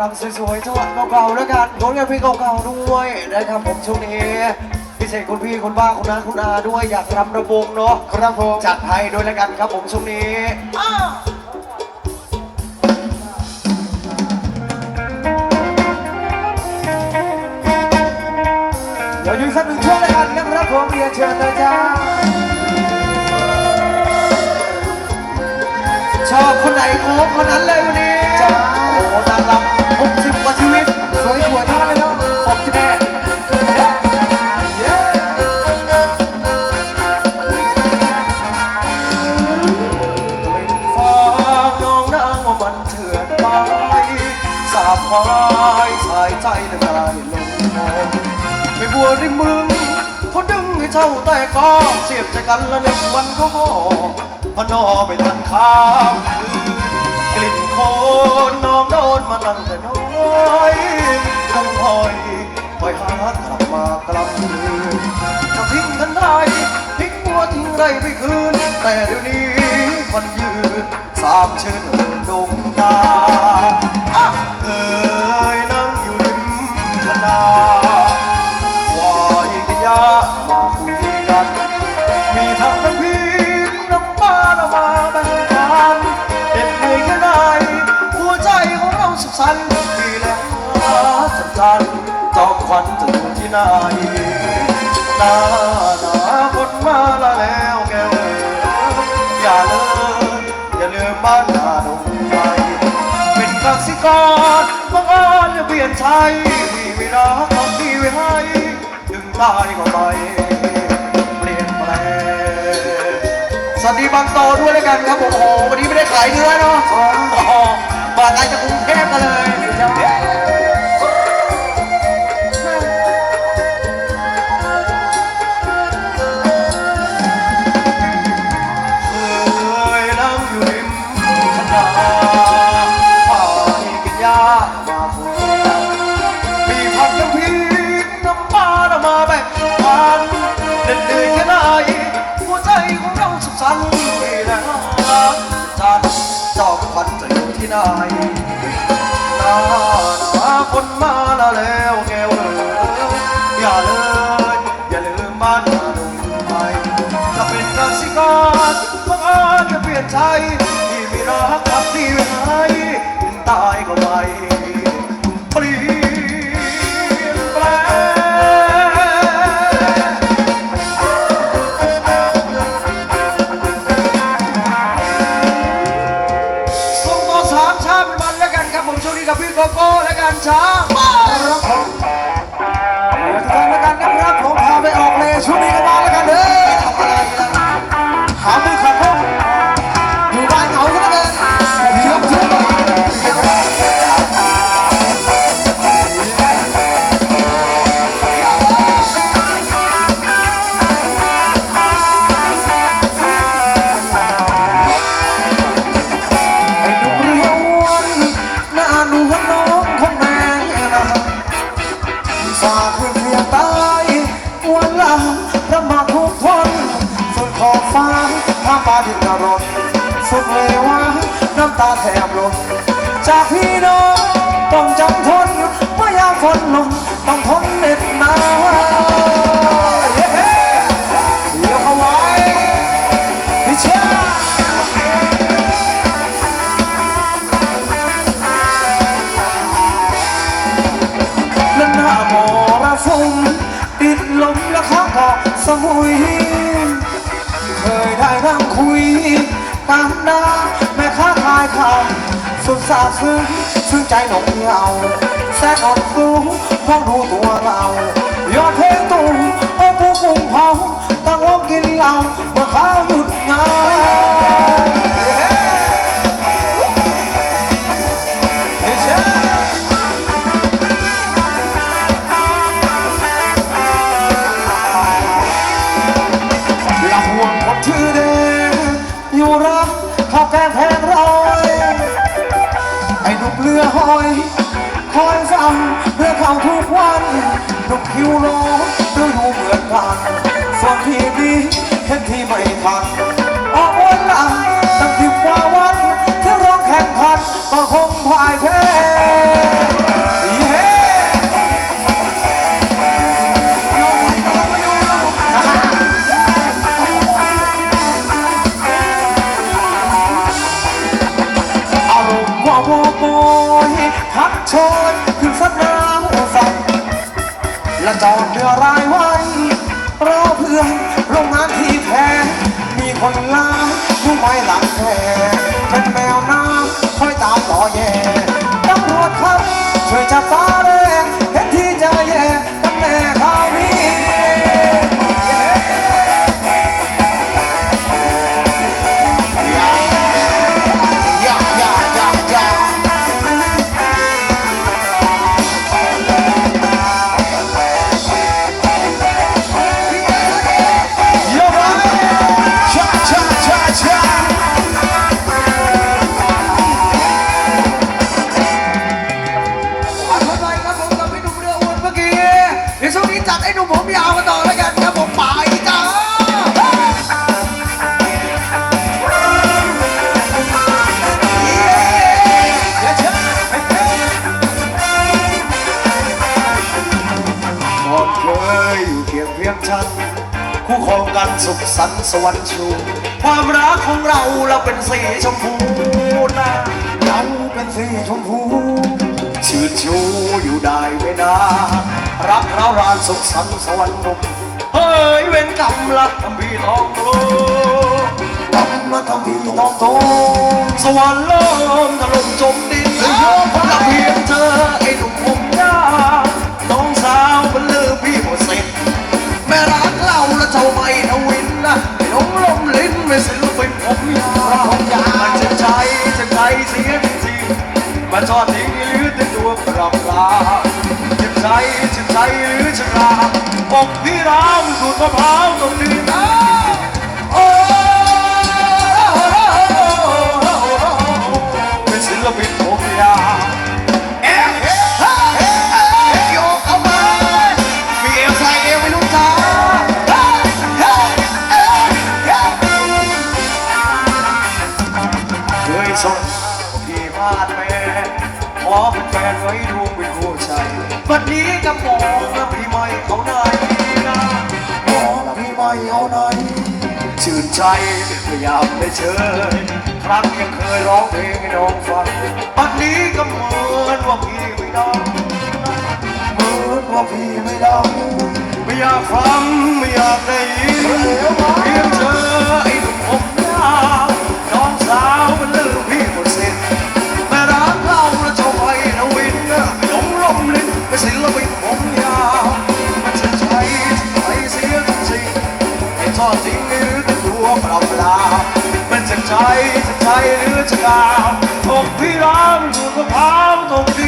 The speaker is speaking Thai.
รำสวยๆจังหวะเก่าๆแล้วกันผลงานเพลงเก่าๆด้วยนะครับผมช่วงนี้พิเศษคุณพี่คุณป้าคุณน้าคุณอาด้วยอยากรำระบงเนาะครับผมจัดให้ด้วยแล้วกันครับผมช่วงนี้เดี๋ยวยืนสักหนึ่งช่วงแล้วกันนะครับผมเรียนเชิญเลยจ้าชอบคนไหนโค้งคนนั้นเลยวันนี้จ้าโอ้โหนางรำ หกสิบกว่าชีวิต สวยๆทั้งนั้นเลยเนาะขอบคุณแม่เย้ฟ้านองนางว่ามันเถื่อนไปสาบควายสายใจละลายลงมองไม่บัวริมมึงเขาดึงให้เจ้าแต่ก็เสียบใจกันละหนึ่งวันก็หอพนอไปทันข้าม โคนน้องโดนมาตั้งแต่น้อยคงคอยคอยหากลับมากลับคืนจะทิ้งกันไรทิ้งบัวทิ้งไรไม่คืน แต่เดี๋ยวนี้มันยืนสามเชิญดงดาเอ่ยนั่งอยู่ริมคณาวายกยา วันจะอยู่ที่ไหนหน้าหนาคนมาละแล้วแก้วอย่าเลยอย่าลืมบ้านนาดงไฟเป็นกสิกรบังอิญจะเปลี่ยนใจพี่ไม่รักของพี่ไว้ให้ถึงตายก็ไม่เปลี่ยนแปลงสวัสดีบางโตด้วยแล้วกันครับผมโอ้โหวันนี้ไม่ได้ขายเนื้อเนาะอ๋อมาไกลจากกรุงเทพกันเลย นจอมควันจะอยู่ที่ไหนหน้าหนาคนมาละแล้วแก้วเอ๋ยอย่าเลยอย่าลืมบ้านนาดงไปจะเป็นกสิกรบังอาจจะเปลี่ยนใจที่ไม่รักกับที่ไว้ให้ถึงตายก็ไป กับพี่โกโก้แล้วกันช้า ฝากเพื่อนเพียงตายวันละลำบากทุกทนส่วนขอบฟ้าถ้ามาดินนรกสุดเลวาน้ำตาแทบหล่นจากพี่น้องต้องจำทนเมื่อยามฝนลงต้องทนเหน็ด ลมและข้าเกาะสมุย เคยได้นั่งคุยกันนาแม่ค้าขายข้าวสุดซาบซึ้งซึ้งใจหนองเหงาแสนอดรู้มองดูตัวเรา ยอดเพลงตู่โอ้ผู้กุ้งเผาตั้งวงกินเหล้า คิวร้องเอดูเหมือนกันส่วนที่ดีเห็นที่ไม่ทันออกวันนั้นตั้งที่กว่าวันที่ร้องแข่งขันก็คงพ่ายแพ้อารมณ์ว่าโวยทักชนขึ้นสักหน้า และจอดเรือรายไว้รอเพื่อนโรงงานที่แท้ มีคนลาผู้ไม่หลังแท้เป็นแมวน้ำ ดี๋ยวช่วงนี้จัดไอ้หนุ่มผมยาวกันต่อแล้วกันครับผมไปจ้าอย่าเชื่อหมดเคยอยู่เคียงเพียงฉัน คู่ครองกันสุขสันต์สวรรค์ชูความรักของเราเราเป็นสีชมพูนะเราเป็นสีชมพู ชื่นชูอยู่ได้ไม่นารักเรารานสุขสันต์สวรรค์นุกเฮ้ยเว้นกรรมละทำพี่ทองโตกรรมละทำพี่ทองโตสวรรค์เริ่มถล่มจมดินและเพียงเธอไอ้หนุ่มผมยาน้องสาวเป็นลือพี่หมดสิทธิ์แม่รักเราและเจ้าไม่ทวินนะไม่หลงลมลิ้นไม่ศิลปินผมยาวมันจะใจจะใจเสียจริงๆมาทอดทิ้ง ปรับลาจะใจจะใจหรือจะลาอกพี่ร้าวดูดมะพร้าวตรงนี้นะโอ้เป็นศิลปินผมยาเอ๊ะเอ๊ะเอ๊ะเอ๊ะเอ๊ะโยกเข้ามามีเอวใส่เอวไม่รู้จ้าเอ๊ะเอ๊ะเอ๊ะเอ๊ะเคยสนพี่พลาดแม่ขอเป็นแฟนไว้ดู วันนี้ก็มองนะพี่ไม่เอาไหนนะมองพี่ไม่เอาไหนชื่นใจพยายามได้เชยครั้งยังเคยร้องเพลงให้น้องฟังปัจนี้ก็เหมือนว่าพี่ไม่ได้เหมือนว่าพี่ไม่ได้ไม่อยากฟังไม่อยากได้ยินเพียงเธอ ใจจะใจหรือจะกลาวอกพี่ร้างอยู่กับพร้าวตกดิ